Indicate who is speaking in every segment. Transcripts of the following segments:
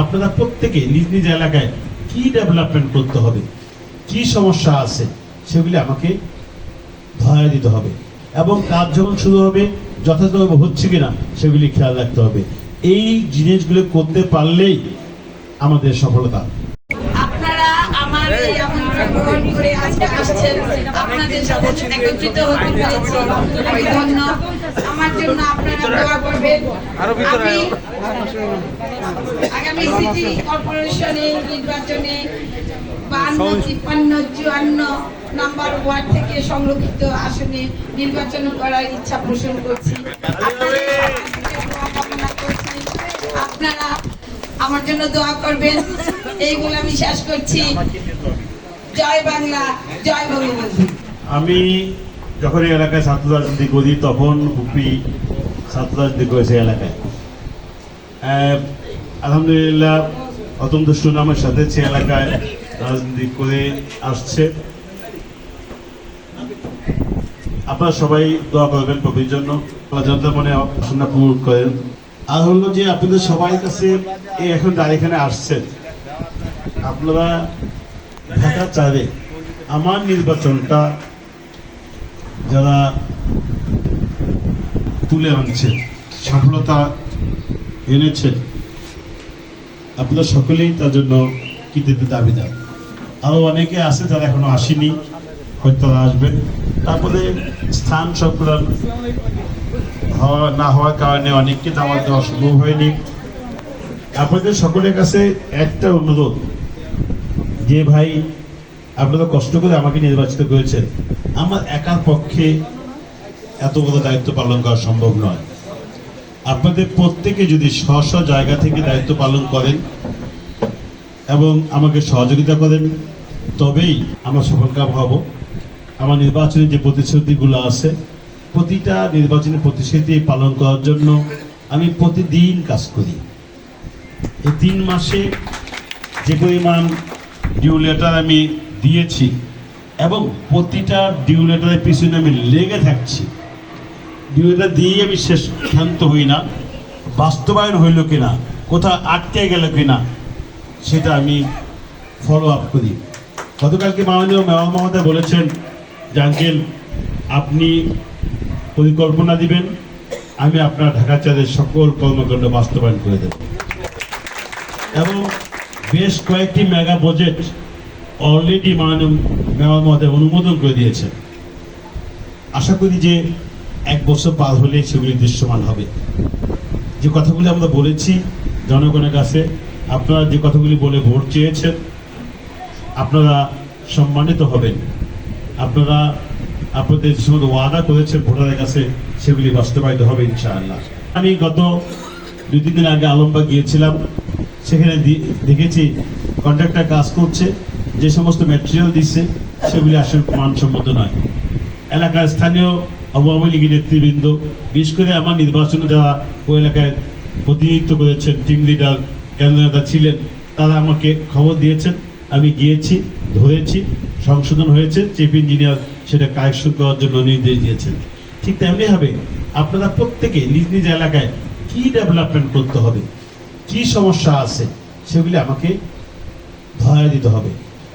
Speaker 1: আপনারা প্রত্যেকে নিজ নিজ এলাকায় কি ডেভেলপমেন্ট করতে হবে? কি সমস্যা আছে? সেগুলি আমাকে ধরা দিতে হবে। এবং কাজ যখন শুরু হবে, যথাযথভাবে হচ্ছে কিনা, সেগুলি খেয়াল রাখতে হবে। এই জিনিসগুলো করতে পারলেই আমাদের সফলতা।
Speaker 2: আপনারা আমার এই আমন্ত্রণ গ্রহণ করে আজকে আসছেন। আপনাদের সাথে একত্রিত হতে পেরেছি। ধন্য আমার জন্য আপনারা দোয়া করবেন। আমি আগামী সিটি কর্পোরেশনের নির্বাচনে বান্ন তিপ্পান্ন চুয়ান্ন নাম্বার ওয়ার্ড থেকে সংরক্ষিত আসনে নির্বাচন করার ইচ্ছা পোষণ করছি। আপনারা আমার জন্য দোয়া করবেন। এইগুলো আমি শেষ করছি। জয় বাংলা জয় বঙ্গবন্ধু।
Speaker 1: আমি যখন এই এলাকায় ছাত্র রাজনীতি করি, তখন হুপি ছাত্র রাজনীতি করেছে এলাকায়। আলহামদুলিল্লাহ অত্যন্ত সুনামের সাথে সে এলাকায় রাজনীতি করে আসছে। আপনারা সবাই দোয়া করবেন কবির জন্য। জনতার মনে আসনা পূরণ করেন। আর হলো যে আপনাদের সবাই কাছে এখন এখানে আসছেন আপনারা ঢাকা চারে আমার নির্বাচনটা যারা তুলে আনছে, সফলতা এনেছে, আপনারা সকলেই তার জন্য কৃতিত্ব দাবিদার আরও অনেকে আছে যারা এখনও আসেনি, হয়তো তারা আসবেন। তারপরে স্থান সংকুলন হওয়া না হওয়ার কারণে অনেককে দাওয়াত দেওয়া সম্ভব হয়নি। আপনাদের সকলের কাছে একটা অনুরোধ, যে ভাই আপনারা কষ্ট করে আমাকে নির্বাচিত করেছেন। আমার একার পক্ষে এত বড় দায়িত্ব পালন করা সম্ভব নয়। আপনাদের প্রত্যেকে যদি স্ব স্ব জায়গা থেকে দায়িত্ব পালন করেন এবং আমাকে সহযোগিতা করেন, তবেই আমরা সফলকাম হব। আমার নির্বাচনী যে প্রতিশ্রুতিগুলো আছে, প্রতিটা নির্বাচনী প্রতিশ্রুতি পালন করার জন্য আমি প্রতিদিন কাজ করি। এই তিন মাসে যে পরিমাণ ডিউ লেটার আমি দিয়েছি এবং প্রতিটা ডিউ লেটারের পিছনে আমি লেগে থাকছি। ডিউ লেটার দিয়েই আমি শেষ ক্ষান্ত হই না। বাস্তবায়ন হইল কিনা কোথাও আটকে গেল কিনা, সেটা আমি ফলো আপ করি। গতকালকে মাননীয় মেয়র মহোদয় বলেছেন, যে আপনি পরিকল্পনা দিবেন, আমি আপনার ঢাকা চাঁদের সকল কর্মকাণ্ড বাস্তবায়ন করে দেব। এবং বেশ কয়েকটি মেগা বাজেট অলরেডি মাননীয় মেয়র মহোদয় অনুমোদন করে দিয়েছেন আশা করি যে এক বছর পার হলে সেগুলি দৃশ্যমান হবে। যে কথাগুলি আমরা বলেছি জনগণের কাছে, আপনারা যে কথাগুলি বলে ভোট চেয়েছেন, আপনারা সম্মানিত হবেন। আপনারা, আপনাদের যে সমস্ত ওয়াদা করেছেন ভোটারের কাছে, সেগুলি বাস্তবায়িত হবে ইনশাআল্লাহ। আমি গত দুই তিন দিন আগে আলমবাগ গিয়েছিলাম। সেখানে দেখেছি কন্ট্রাক্টর কাজ করছে। যে সমস্ত ম্যাটেরিয়াল দিচ্ছে সেগুলি আসলে মানসম্মত নয়। এলাকার স্থানীয় আওয়ামী লীগের নেতৃবৃন্দ, বিশেষ করে আমার নির্বাচনে যারা ওই এলাকায় প্রতিনিধিত্ব করেছেন টিম লিডার কেন্দ্রনেতা ছিলেন, তারা আমাকে খবর দিয়েছেন। আমি গিয়েছি, ধরেছি, সংশোধন হয়েছে চিফ ইঞ্জিনিয়ার সেটা কারেকশন করার জন্য নির্দেশ দিয়েছেন। ঠিক তেমনি হবে আপনারা প্রত্যেকে নিজ নিজ এলাকায় কি ডেভেলপমেন্ট করতে হবে, কি সমস্যা আছে, সেগুলি আমাকে ধরা দিতে হবে।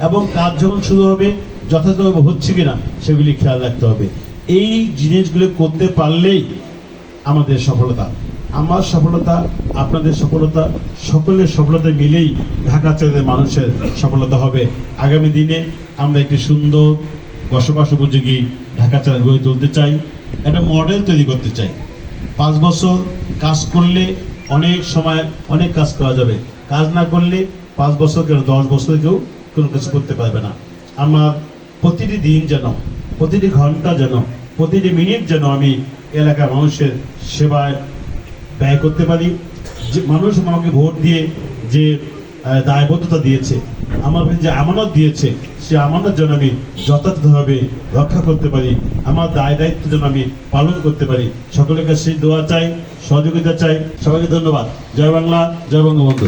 Speaker 1: এবং কাজ যখন শুরু হবে যথাযথভাবে হচ্ছে কিনা সেগুলি খেয়াল রাখতে হবে। এই জিনিসগুলো করতে পারলেই আমাদের সফলতা। আমার সফলতা, আপনাদের সফলতা, সকলের সফলতা মিলেই ঢাকা চলের মানুষের সফলতা হবে। আগামী দিনে আমরা একটি সুন্দর বসবাস উপযোগী ঢাকা চলে গড়ে তুলতে চাই, একটা মডেল তৈরি করতে চাই। পাঁচ বছর কাজ করলে অনেক সময় অনেক কাজ করা যাবে। কাজ না করলে পাঁচ বছর কেন দশ বছর কেউ কোনো কিছু করতে পারবে না। আমার প্রতিটি দিন যেন, প্রতিটি ঘণ্টা যেন, প্রতিটি মিনিট যেন আমি এলাকার মানুষের সেবায় ব্যয় করতে পারি। যে মানুষ আমাকে ভোট দিয়ে যে দায়বদ্ধতা দিয়েছে, আমার যে আমানত দিয়েছে, সে আমানত যেন আমি যথাযথভাবে রক্ষা করতে পারি। আমার দায় দায়িত্ব যেন আমি পালন করতে পারি। সকলের কাছে দোয়া চাই, সহযোগিতা চাই। সবাইকে ধন্যবাদ। জয় বাংলা, জয় বঙ্গবন্ধু।